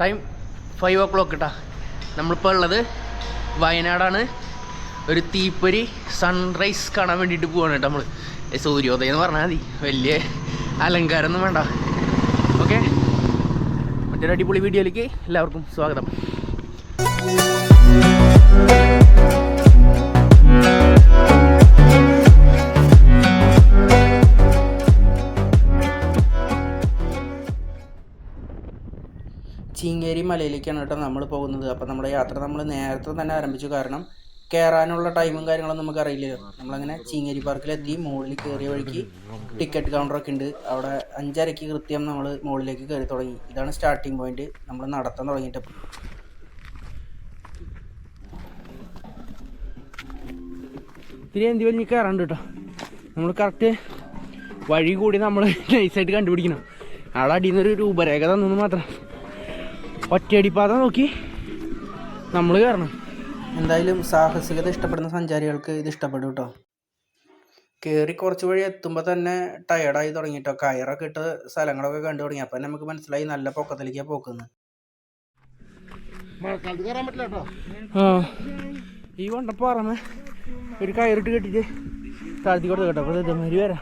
Time five ഓ clock കേട്ടാ നമ്മളിപ്പോൾ ഉള്ളത് വയനാടാണ്. ഒരു തീപ്പൊരി സൺറൈസ് കാണാൻ വേണ്ടിയിട്ട് പോവാണ് കേട്ടോ നമ്മൾ സൂര്യോദയം എന്ന് പറഞ്ഞാൽ മതി. വലിയ അലങ്കാരമൊന്നും വേണ്ട. ഓക്കെ മറ്റൊരു അടിപൊളി വീഡിയോയിലേക്ക് എല്ലാവർക്കും സ്വാഗതം. ചീങ്കേരി മലയിലേക്കാണ് കേട്ടോ നമ്മൾ പോകുന്നത്. അപ്പോൾ നമ്മുടെ യാത്ര നമ്മൾ നേരത്തെ തന്നെ ആരംഭിച്ചു. കാരണം കയറാനുള്ള ടൈമും കാര്യങ്ങളൊന്നും നമുക്ക് അറിയില്ലല്ലോ. നമ്മളങ്ങനെ ചീങ്ങേരി പാർക്കിലെത്തി മുകളിൽ കയറിയ വഴിക്ക് ടിക്കറ്റ് കൗണ്ടറൊക്കെ ഉണ്ട്. അവിടെ അഞ്ചരയ്ക്ക് കൃത്യം നമ്മൾ മുകളിലേക്ക് കയറി തുടങ്ങി. ഇതാണ് സ്റ്റാർട്ടിങ് പോയിന്റ് നമ്മൾ നടത്താൻ തുടങ്ങിയിട്ട്. ഇത്തിരി എന്തി വലിഞ്ഞ് കയറാണ്ട് കേട്ടോ. നമ്മൾ കറക്റ്റ് വഴി കൂടി നമ്മൾ നൈസായിട്ട് കണ്ടുപിടിക്കണം. അവിടെ അടിയിൽ നിന്നൊരു രൂപരേഖ തന്നു മാത്രം. ഒറ്റയടിപ്പാത നോക്കി. നമ്മൾ കയറണം. എന്തായാലും സാഹസികത ഇഷ്ടപ്പെടുന്ന സഞ്ചാരികൾക്ക് ഇത് ഇഷ്ടപ്പെടും കേട്ടോ കയറി കുറച്ച് വഴി എത്തുമ്പോൾ തന്നെ ടയർഡായി തുടങ്ങിട്ടോ. കയറൊക്കെ ഇട്ട് സ്ഥലങ്ങളൊക്കെ കണ്ടു തുടങ്ങി. അപ്പം നമുക്ക് മനസ്സിലായി നല്ല പൊക്കത്തിലേക്കാണ് പോക്കുന്നത് ഈ കൊണ്ടപ്പോ കൊണ്ടപ്പാറമേ ഒരു കയറിട്ട് കെട്ടിട്ട് താഴ്ത്തി കൊടുത്തു കേട്ടോ. അപ്പോൾ ഇതേമാതിരി വരാം.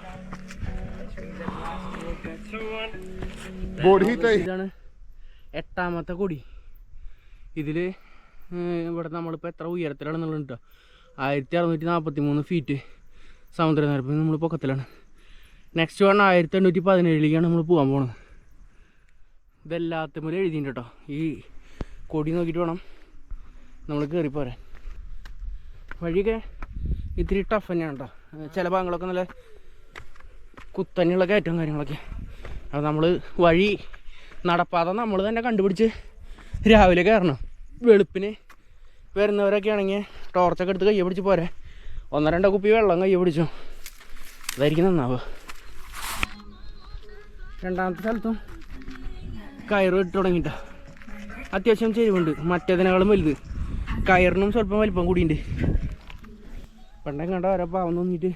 ഇതാണ് എട്ടാമത്തെ കൊടി. ഇതിൽ ഇവിടെ നമ്മളിപ്പോൾ എത്ര ഉയരത്തിലാണെന്നുള്ളത് കേട്ടോ ആയിരത്തി അറുന്നൂറ്റി നാൽപ്പത്തി മൂന്ന് ഫീറ്റ് സമുദ്രനിരപ്പ് നമ്മൾ പൊക്കത്തിലാണ്. നെക്സ്റ്റ് വൺ ആയിരത്തി എണ്ണൂറ്റി പതിനേഴിലേക്കാണ് നമ്മൾ പോകാൻ പോകുന്നത് ഇതെല്ലാത്തുമ്പോൾ എഴുതിയിട്ടുണ്ട് കേട്ടോ ഈ കൊടി നോക്കിയിട്ട് വേണം നമ്മൾ കയറിപ്പോരാൻ വഴിയൊക്കെ ഇത്തിരി ടഫ് തന്നെയാണ് കേട്ടോ ചില ഭാഗങ്ങളൊക്കെ നല്ല കുത്തനെയുള്ള കയറ്റവും കാര്യങ്ങളൊക്കെ. അപ്പോൾ നമ്മൾ വഴി നടപ്പാത നമ്മൾ തന്നെ കണ്ടുപിടിച്ച് രാവിലെ കയറണം. വെളുപ്പിന് വരുന്നവരൊക്കെ ആണെങ്കിൽ ടോർച്ചൊക്കെ എടുത്ത് കയ്യെ പിടിച്ച് പോരെ. ഒന്നോ രണ്ടോ കുപ്പി വെള്ളം കയ്യെ പിടിച്ചു. അതായിരിക്കും നന്നാവുക രണ്ടാമത്തെ സ്ഥലത്തും കയറ് ഇട്ട് തുടങ്ങിയിട്ട. അത്യാവശ്യം ചെരുവുണ്ട്. മറ്റേതിനേക്കാളും വലുത്. കയറിനും സ്വല്പം വലിപ്പം കൂടിയുണ്ട്. പണ്ടേ കണ്ട ഓരോ പാവം തോന്നിയിട്ട്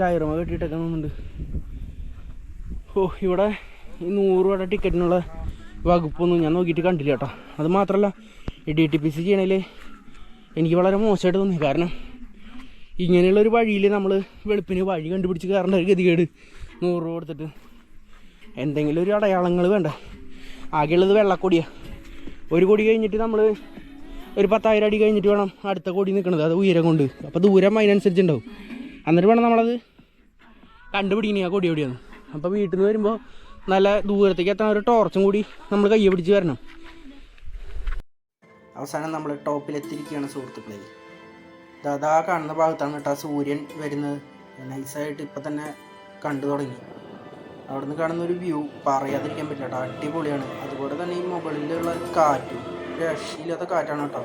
കയറുമ കെട്ടിയിട്ടൊക്കെ നിന്നുണ്ട് ഓ ഇവിടെ ഈ നൂറ് രൂപയുടെ ടിക്കറ്റിനുള്ള വകുപ്പൊന്നും ഞാൻ നോക്കിയിട്ട് കണ്ടില്ല കേട്ടോ. അത് മാത്രമല്ല ഈ ഡി ടി പി സി ചെയ്യണതിൽ എനിക്ക് വളരെ മോശമായിട്ട് തോന്നി. കാരണം ഇങ്ങനെയുള്ള ഒരു വഴിയിൽ നമ്മൾ വെളുപ്പിന് വഴി കണ്ടുപിടിച്ച് കയറേണ്ട ഒരു ഗതികേട് നൂറ് രൂപ കൊടുത്തിട്ട് എന്തെങ്കിലും ഒരു അടയാളങ്ങൾ വേണ്ട. ആകെയുള്ളത് വെള്ളക്കൊടിയാണ് ഒരു കൊടി കഴിഞ്ഞിട്ട് നമ്മൾ ഒരു പത്തായിരം അടി കഴിഞ്ഞിട്ട് വേണം അടുത്ത കൊടി നിൽക്കണത് അത് ഉയരം കൊണ്ട്. അപ്പോൾ ദൂരം അതിനനുസരിച്ച് ഉണ്ടാവും. എന്നിട്ട് വേണം നമ്മളത് കണ്ടുപിടിക്കണേ ആ കൊടി എവിടെയാണ് അപ്പോൾ വീട്ടിൽ നിന്ന് വരുമ്പോൾ നല്ല ദൂരത്തേക്ക് എത്താൻ ഒരു ടോർച്ചും കൂടി നമ്മൾ കൈ പിടിച്ച് വരണം. അവസാനം നമ്മൾ ടോപ്പിലെത്തിയിരിക്കുകയാണ് സുഹൃത്തുക്കളെ. ദാ കാണുന്ന ഭാഗത്താണ് കേട്ടോ സൂര്യൻ വരുന്നത്. നൈസായിട്ട് ഇപ്പം തന്നെ കണ്ടു തുടങ്ങി. അവിടുന്ന് കാണുന്ന ഒരു വ്യൂ പറയാതിരിക്കാൻ പറ്റില്ല കേട്ടോ. അടിപൊളിയാണ്. അതുപോലെ തന്നെ ഈ മുകളിലുള്ള കാറ്റും രക്ഷയില്ലാത്ത കാറ്റാണ് കേട്ടോ.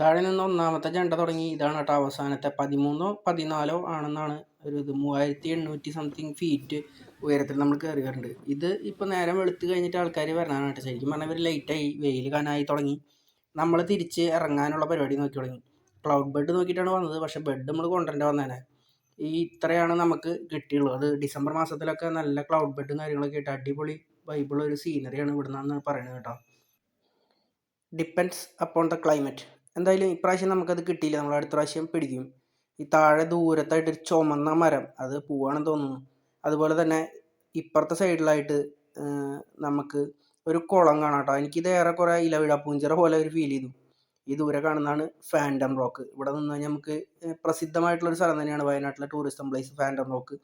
താഴെ നിന്ന് ഒന്നാമത്തെ ജണ്ട തുടങ്ങി. ഇതാണ് കേട്ടോ അവസാനത്തെ പതിമൂന്നോ പതിനാലോ ആണെന്നാണ് ഒരു ഇത്. മൂവായിരത്തി എണ്ണൂറ്റി സംതിങ് ഫീറ്റ് ഉയരത്തിൽ നമ്മൾ കയറി വരുന്നുണ്ട് ഇത് ഇപ്പോൾ നേരം വെളുത്ത് കഴിഞ്ഞിട്ട് ആൾക്കാർ വരാനാണ് കേട്ടോ. ശരിക്കും പറഞ്ഞാൽ ഇവർ ലൈറ്റായി വെയിൽ കാനായി തുടങ്ങി. നമ്മൾ തിരിച്ച് ഇറങ്ങാനുള്ള പരിപാടി നോക്കി തുടങ്ങി. ക്ലൗഡ് ബെഡ് നോക്കിയിട്ടാണ് വന്നത്. പക്ഷേ ബെഡ് നമ്മൾ കൊണ്ടുവരേണ്ട വന്നേനെ. ഈ ഇത്രയാണ് നമുക്ക് കിട്ടിയുള്ളൂ അത് ഡിസംബർ മാസത്തിലൊക്കെ നല്ല ക്ലൗഡ് ബെഡും കാര്യങ്ങളൊക്കെ ആയിട്ട് അടിപൊളി വൈബിളുള്ള ഒരു സീനറിയാണ് ഇവിടെ പറയുന്നത് കേട്ടോ. ഡിപ്പെൻഡ്സ് അപ്പോൺ ദ ക്ലൈമറ്റ് എന്തായാലും ഇപ്രാവശ്യം നമുക്കത് കിട്ടിയില്ല. നമ്മൾ അടുത്ത പ്രാവശ്യം പിടിക്കും. ഈ താഴെ ദൂരത്തായിട്ട് ഒരു ചുമന്ന മരം അത് പൂവാണെന്ന് തോന്നുന്നു. അതുപോലെ തന്നെ ഇപ്പുറത്തെ സൈഡിലായിട്ട് നമുക്ക് ഒരു കുളം കാണാം കേട്ടോ. എനിക്കിത് ഏറെക്കുറെ പൂഞ്ചിറ പോലെ ഒരു ഫീൽ ചെയ്തു. ഈ ദൂരെ കാണുന്നതാണ് ഫാൻഡം റോക്ക് ഇവിടെ നിന്ന് കഴിഞ്ഞാൽ നമുക്ക് പ്രസിദ്ധമായിട്ടുള്ളൊരു സ്ഥലം തന്നെയാണ് വയനാട്ടിലെ ടൂറിസം പ്ലേസ് ഫാൻഡം റോക്ക്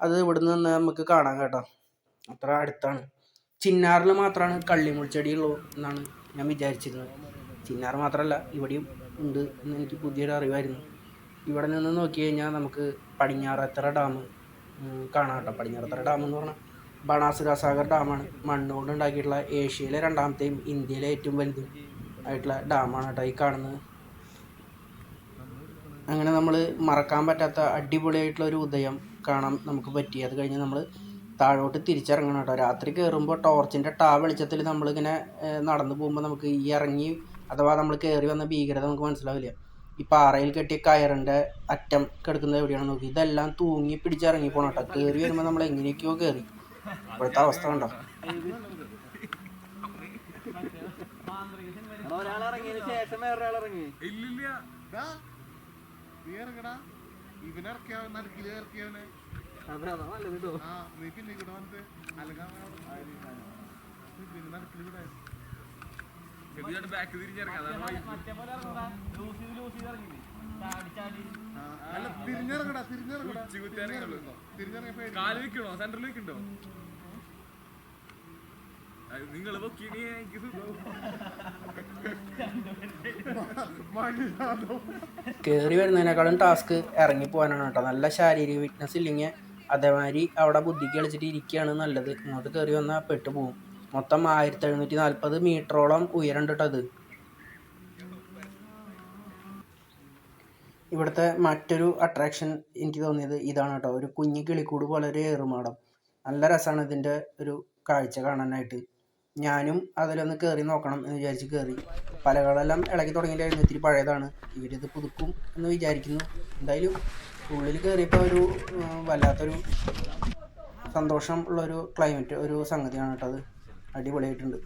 അത് ഇവിടെ നിന്ന് നമുക്ക് കാണാം കേട്ടോ. അത്ര അടുത്താണ്. ചിന്നാറിൽ മാത്രമാണ് കള്ളിമുൾച്ചെടിയുള്ളൂ എന്നാണ് ഞാൻ വിചാരിച്ചിരുന്നത്. ചിന്നാർ മാത്രമല്ല ഇവിടെയും ഉണ്ട് എന്ന് എനിക്ക് പുതിയൊരു അറിവായിരുന്നു. ഇവിടെ നിന്ന് നോക്കി കഴിഞ്ഞാൽ നമുക്ക് പടിഞ്ഞാറത്തറ ഡാം കാണാം കേട്ടോ. പടിഞ്ഞാറത്തറ ഡാം എന്ന് പറഞ്ഞാൽ ബണാസുര സാഗർ ഡാമാണ്. മണ്ണുകൊണ്ട് ഉണ്ടാക്കിയിട്ടുള്ള ഏഷ്യയിലെ രണ്ടാമത്തെയും ഇന്ത്യയിലെ ഏറ്റവും വലുത് ആയിട്ടുള്ള ഡാമാണ് കേട്ടോ ഈ കാണുന്നത്. അങ്ങനെ നമ്മൾ മറക്കാൻ പറ്റാത്ത അടിപൊളിയായിട്ടുള്ള ഒരു ഉദയം കാണാൻ നമുക്ക് പറ്റി. അത് കഴിഞ്ഞ് നമ്മൾ താഴോട്ട് തിരിച്ചിറങ്ങണം കേട്ടോ. രാത്രി കയറുമ്പോൾ ടോർച്ചിന്റെ ടാ വെളിച്ചത്തിൽ നമ്മളിങ്ങനെ നടന്നു പോകുമ്പോൾ നമുക്ക് ഈ ഇറങ്ങി അഥവാ നമ്മൾ കയറി വന്ന ഭീകരത നമുക്ക് മനസ്സിലാവില്ല. ഈ പാറയിൽ കെട്ടിയ കയറിന്റെ അറ്റം കിടക്കുന്നത് എവിടെയാണെന്ന് നോക്കി. ഇതെല്ലാം തൂങ്ങി പിടിച്ചിറങ്ങി പോകണം കേട്ടോ കയറി വരുമ്പോൾ നമ്മൾ എങ്ങനെയൊക്കെയോ കയറി ഇപ്പോഴത്തെ അവസ്ഥ കണ്ടോ? പിന്നെ നീ തിരിഞ്ഞിറങ്ങടാ തിരിഞ്ഞിറങ്ങടാ. തിരിഞ്ഞിറങ്ങിയ പേടി കാൽ വെക്കണോ? സെന്ററിൽ വെക്കണ്ടോ നിങ്ങൾ കയറി വരുന്നതിനേക്കാളും ടാസ്ക് ഇറങ്ങി പോകാനാണ് കേട്ടോ. നല്ല ശാരീരിക ഫിറ്റ്നസ് ഇല്ലെങ്കിൽ അതേമാതിരി അവിടെ ബുദ്ധിക്ക് കളിച്ചിട്ട് ഇരിക്കുകയാണ് നല്ലത്. ഇങ്ങോട്ട് കയറി വന്നാൽ പെട്ടു പോകും മൊത്തം ആയിരത്തി എഴുന്നൂറ്റി നാൽപ്പത് മീറ്ററോളം ഉയരം ഉണ്ട് ഇവിടുത്തെ മറ്റൊരു അട്രാക്ഷൻ എനിക്ക് തോന്നിയത് ഇതാണ് കേട്ടോ. ഒരു കുഞ്ഞു കിളിക്കൂട് വളരെ ഏറുമാടം. നല്ല രസമാണ് ഇതിന്റെ ഒരു കാഴ്ച കാണാനായിട്ട്. ഞാനും അതിലൊന്ന് കയറി നോക്കണം എന്ന് വിചാരിച്ച് കയറി പലകളെല്ലാം ഇളകി തുടങ്ങിയിട്ടായിരുന്നു ഇത്തിരി പഴയതാണ്. ഇവരിത് പുതുക്കും എന്ന് വിചാരിക്കുന്നു. എന്തായാലും ഉള്ളിൽ കയറിയപ്പോൾ ഒരു വല്ലാത്തൊരു സന്തോഷം ഉള്ളൊരു ക്ലൈമറ്റ് ഒരു സംഗതിയാണ് കേട്ടോ അത്. അടിപൊളിയായിട്ടുണ്ട്.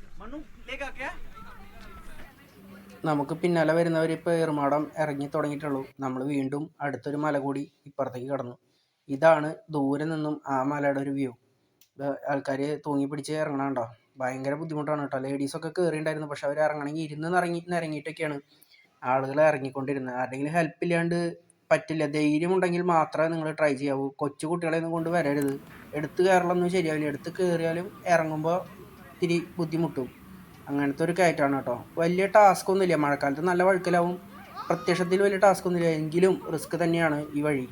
നമുക്ക് പിന്നാലെ വരുന്നവർ ഇപ്പോൾ ഏറുമാടം ഇറങ്ങി തുടങ്ങിയിട്ടുള്ളൂ. നമ്മൾ വീണ്ടും അടുത്തൊരു മല കൂടി ഇപ്പുറത്തേക്ക് കടന്നു. ഇതാണ് ദൂരെ നിന്നും ആ മലയുടെ ഒരു വ്യൂ. ആൾക്കാർ തൂങ്ങി പിടിച്ച് ഇറങ്ങണുണ്ടോ? ഭയങ്കര ബുദ്ധിമുട്ടാണ് കേട്ടോ. ലേഡീസൊക്കെ കയറിയിട്ടുണ്ടായിരുന്നു പക്ഷെ അവർ ഇറങ്ങണമെങ്കിൽ ഇരുന്ന് ഇറങ്ങി ഇറങ്ങിയിട്ടൊക്കെയാണ് ആളുകൾ ഇറങ്ങിക്കൊണ്ടിരുന്നത്. ആരുടെങ്കിലും ഹെൽപ്പ് ഇല്ലാണ്ട് പറ്റില്ല. ധൈര്യം ഉണ്ടെങ്കിൽ മാത്രമേ നിങ്ങൾ ട്രൈ ചെയ്യാവൂ. കൊച്ചു കുട്ടികളെ ഒന്നും കൊണ്ട് വരരുത്. എടുത്ത് കയറലൊന്നും ശരിയാവില്ല. എടുത്ത് കയറിയാലും ഇറങ്ങുമ്പോൾ ഇത്തിരി ബുദ്ധിമുട്ടും. അങ്ങനത്തെ ഒരു കയറ്റാണ് കേട്ടോ. വലിയ ടാസ്ക് ഒന്നുമില്ല. മഴക്കാലത്ത് നല്ല വഴുക്കലാവും. പ്രത്യക്ഷത്തിൽ വലിയ ടാസ്ക് ഒന്നുമില്ല. എങ്കിലും റിസ്ക് തന്നെയാണ് ഈ വഴി.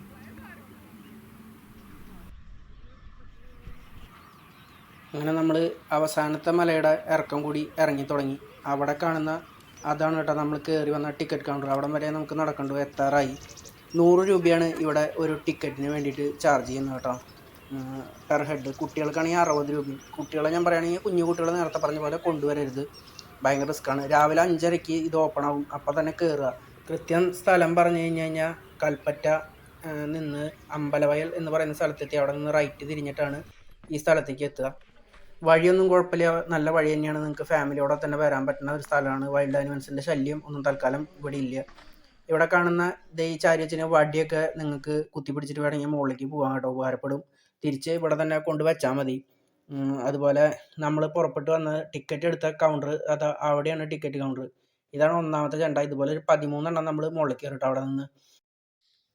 അങ്ങനെ നമ്മൾ അവസാനത്തെ മലയുടെ ഇറക്കം കൂടി ഇറങ്ങി തുടങ്ങി. അവിടെ കാണുന്ന അതാണ് കേട്ടോ നമ്മൾ കയറി വന്ന ടിക്കറ്റ് കൗണ്ടർ അവിടം വരെ നമുക്ക് നടക്കേണ്ടത് എത്താറായി നൂറ് രൂപയാണ് ഇവിടെ ഒരു ടിക്കറ്റിന് വേണ്ടിയിട്ട് ചാർജ് ചെയ്യുന്നത് കേട്ടോ. പെർ ഹെഡ് കുട്ടികൾക്കാണെങ്കിൽ അറുപത് രൂപയും. കുട്ടികളെ ഞാൻ പറയുകയാണെങ്കിൽ കുഞ്ഞു കുട്ടികളെ നേരത്തെ പറഞ്ഞ പോലെ കൊണ്ടുവരരുത്. ഭയങ്കര റിസ്ക്കാണ് രാവിലെ അഞ്ചരയ്ക്ക് ഇത് ഓപ്പൺ ആവും. അപ്പോൾ തന്നെ കയറുക കൃത്യം സ്ഥലം പറഞ്ഞു കഴിഞ്ഞ് കഴിഞ്ഞാൽ കൽപ്പറ്റ നിന്ന് അമ്പലവയൽ എന്ന് പറയുന്ന സ്ഥലത്തെത്തി. അവിടെ നിന്ന് റൈറ്റ് തിരിഞ്ഞിട്ടാണ് ഈ സ്ഥലത്തേക്ക് എത്തുക. വഴിയൊന്നും കുഴപ്പമില്ല. നല്ല വഴി തന്നെയാണ് നിങ്ങൾക്ക് ഫാമിലിയോടെ തന്നെ വരാൻ പറ്റുന്ന ഒരു സ്ഥലമാണ്. വൈൽഡ് ആനിമൽസിന്റെ ശല്യം ഒന്നും തൽക്കാലം ഇവിടെ ഇല്ല. ഇവിടെ കാണുന്ന ഈ ചാരിയച്ചിന് വടിയൊക്കെ നിങ്ങൾക്ക് കുത്തിപ്പിടിച്ചിട്ട് വേണമെങ്കിൽ മുകളിലേക്ക് പോകാൻ കേട്ടോ. ഉപകാരപ്പെടും. തിരിച്ച് ഇവിടെ തന്നെ കൊണ്ട് വെച്ചാൽ മതി. അതുപോലെ നമ്മൾ പുറപ്പെട്ട് വന്ന ടിക്കറ്റ് എടുത്ത കൗണ്ടർ അത് അവിടെയാണ് ടിക്കറ്റ് കൗണ്ടർ ഇതാണ് ഒന്നാമത്തെ ചെണ്ട ഇതുപോലെ ഒരു പതിമൂന്നെണ്ണം നമ്മൾ മുകളിൽ കയറിട്ടോ അവിടെ നിന്ന്.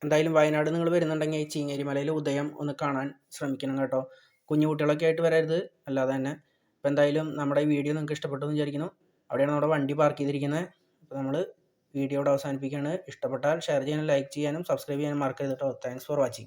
എന്തായാലും വയനാട് നിങ്ങൾ വരുന്നുണ്ടെങ്കിൽ ഈ ചീങ്ങേരിമലയിൽ ഉദയം ഒന്ന് കാണാൻ ശ്രമിക്കണം കേട്ടോ. കുഞ്ഞു കുട്ടികളൊക്കെ ആയിട്ട് വരരുത് അല്ലാതെ തന്നെ. അപ്പോൾ എന്തായാലും നമ്മുടെ ഈ വീഡിയോ നിങ്ങൾക്ക് ഇഷ്ടപ്പെട്ടു എന്ന് വിചാരിക്കുന്നു. അവിടെയാണ് നമ്മുടെ വണ്ടി പാർക്ക് ചെയ്തിരിക്കുന്നത് അപ്പോൾ നമ്മൾ വീഡിയോ ഇവിടെ അവസാനിപ്പിക്കുകയാണ്. ഇഷ്ടപ്പെട്ടാൽ ഷെയർ ചെയ്യാനും ലൈക്ക് ചെയ്യാനും സബ്സ്ക്രൈബ് ചെയ്യാനും മറക്കരുത് കേട്ടോ. Thanks for watching